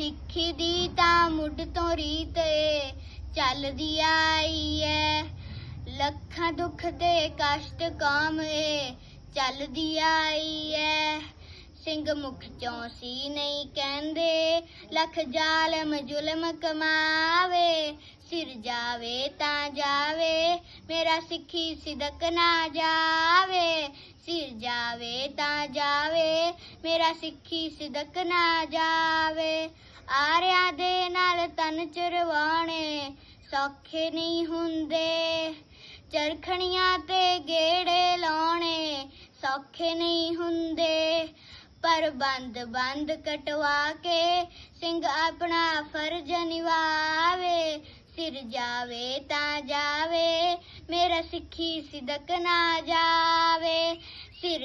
ਸਿੱਖੀ ਦੀ ਤਾਂ ਮੁੱਢ ਤੋਂ ਰੀਤ ਏ, ਚੱਲਦੀ ਆਈ ਐ। ਲੱਖਾਂ ਦੁੱਖ ਦੇ ਕਸ਼ਟ ਕੌਮ ਏ, ਚੱਲਦੀ ਆਈ ਐ। ਸਿੰਘ ਮੁਖ ਚੋਂ ਸੀ ਨਹੀਂ ਕਹਿੰਦੇ, ਲੱਖ ਜ਼ਾਲਮ ਜ਼ੁਲਮ ਕਮਾਵੇ। ਸਿਰ ਜਾਵੇ ਤਾਂ ਜਾਵੇ, ਮੇਰਾ ਸਿੱਖੀ ਸਿਦਕ ਨਾ ਜਾਵੇ। ਸਿਰ ਜਾਵੇ ਤਾਂ ਜਾਵੇ, ਮੇਰਾ ਸਿੱਖੀ ਸਿਦਕ ਨਾ ਜਾਵੇ। ਆਰਿਆਂ ਦੇ ਨਾਲ ਤਨ ਚਰਵਾਣੇ ਸੌਖੇ ਨਹੀਂ ਹੁੰਦੇ। ਚਰਖਣੀਆਂ ਤੇ ਗੇੜੇ ਲਾਉਣੇ ਸੌਖੇ ਨਹੀਂ ਹੁੰਦੇ। ਪਰ ਬੰਦ ਬੰਦ ਕਟਵਾ ਕੇ ਸਿੰਘ ਆਪਣਾ ਫਰਜ਼ ਨਿਭਾਵੇ। ਸਿਰ ਜਾਵੇ ਤਾਂ ਜਾਵੇ। ਮੇਰਾ ਸਿੱਖੀ ਸਿਦਕ ਨਾ ਜਾ